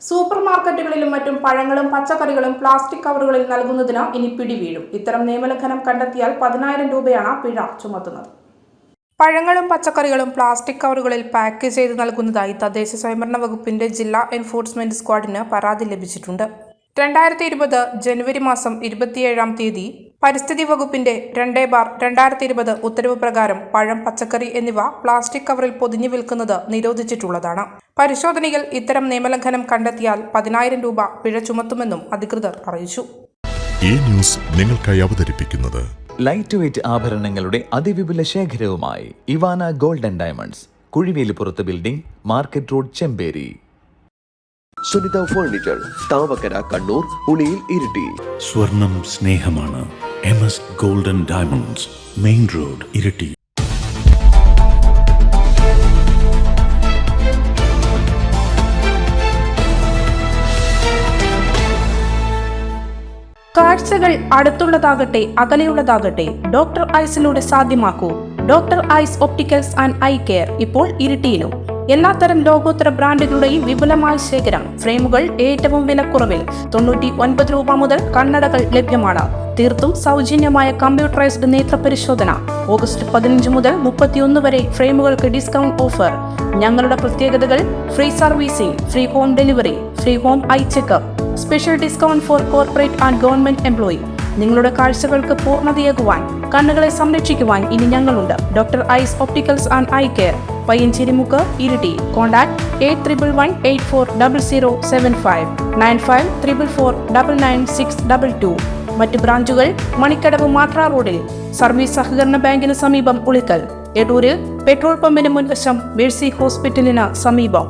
Super മാർക്കറ്റുകളിലും മറ്റും പഴങ്ങളും പച്ചക്കറികളും പ്ലാസ്റ്റിക് കവറുകളിൽ നൽകുന്നതിന് ഇനി പിടി വീഴും ഇത്തരം നിയമലംഘനം കണ്ടെത്തിയാൽ പതിനായിരം രൂപയാണ് പിഴ ചുമത്തുന്നത്. പഴങ്ങളും പച്ചക്കറികളും പ്ലാസ്റ്റിക് കവറുകളിൽ പാക്ക് ചെയ്ത് നൽകുന്നതായി തദ്ദേശ സ്വയംഭരണ വകുപ്പിന്റെ ജില്ലാ എൻഫോഴ്സ്മെന്റ് സ്ക്വാഡിന് പരാതി ലഭിച്ചിട്ടുണ്ട്. രണ്ടായിരത്തി ഇരുപത് ജനുവരി മാസം ഇരുപത്തിയേഴാം തീയതി പരിസ്ഥിതി വകുപ്പിന്റെ രണ്ടേ ബാർ രണ്ടായിരത്തി ഇരുപത് ഉത്തരവ് പ്രകാരം പഴം പച്ചക്കറി എന്നിവ പ്ലാസ്റ്റിക് കവറിൽ പൊതിഞ്ഞു വിൽക്കുന്നത് നിരോധിച്ചിട്ടുള്ളതാണ്. പരിശോധനയിൽ ഇത്തരം നിയമലംഘനം കണ്ടെത്തിയാൽ പതിനായിരം രൂപ പിഴ ചുമത്തുമെന്നും അധികൃതർ അറിയിച്ചു. ഈ ന്യൂസ് നിങ്ങൾക്കായി അവതരിപ്പിക്കുന്നത് ലൈറ്റ് വെയ്റ്റ് ആഭരണങ്ങളുടെ അതിവിപുല ശേഖരവുമായി Ivana golden diamonds കുഴിവേലിപ്പുറത്ത് building market road Chemperi. Sunitha furniture Thavakkara Kannur Uliyil Iritty. സ്വർണം സ്നേഹമാണ്. M S golden diamonds main road Iritty കാഴ്ചകൾ അടുത്തുള്ളതാകട്ടെ അകലെയുള്ളതാകട്ടെ ഡോക്ടർ ഐസിലൂടെ സാധ്യമാക്കൂ. Doctor eyes opticals and eye care ഇപ്പോൾ ഇരിട്ടിയിലും. എല്ലാത്തരം ലോകോത്തര ബ്രാൻഡുകളുടെയും വിപുലമായ ശേഖരം ഫ്രെയിമുകൾ ഏറ്റവും വിലക്കുറവിൽ തൊണ്ണൂറ്റി ഒൻപത് രൂപ മുതൽ കണ്ണടകൾ ലഭ്യമാണ്. തീർത്തും സൗജന്യമായ കമ്പ്യൂട്ടറൈസ്ഡ് നേത്രപരിശോധന. ഓഗസ്റ്റ് പതിനഞ്ച് മുതൽ മുപ്പത്തിയൊന്ന് വരെ ഫ്രെയിമുകൾക്ക് ഡിസ്കൗണ്ട് ഓഫർ. ഞങ്ങളുടെ പ്രത്യേകതകൾ free servicing free home delivery free home eye checkup special discount for corporate and government employee. നിങ്ങളുടെ കാഴ്ചകൾക്ക് പൂർണതയേകുവാൻ കണ്ണുകളെ സംരക്ഷിക്കുവാൻ ഇനി ഞങ്ങളുണ്ട്. Doctor ice opticals and eye care. Payyancherimukku Iritty. Contact eight triple one eight four double zero seven five nine five triple four double nine six double two മറ്റ് ബ്രാഞ്ചുകൾ മണിക്കടവ് മാട്ര റോഡിൽ. സർവീസ് സഹകരണ ബാങ്കിന് സമീപം ഉളിക്കൽ. എടൂരിൽ പെട്രോൾ പമ്പിന് മുൻവശം മേഴ്സി ഹോസ്പിറ്റലിന് സമീപം.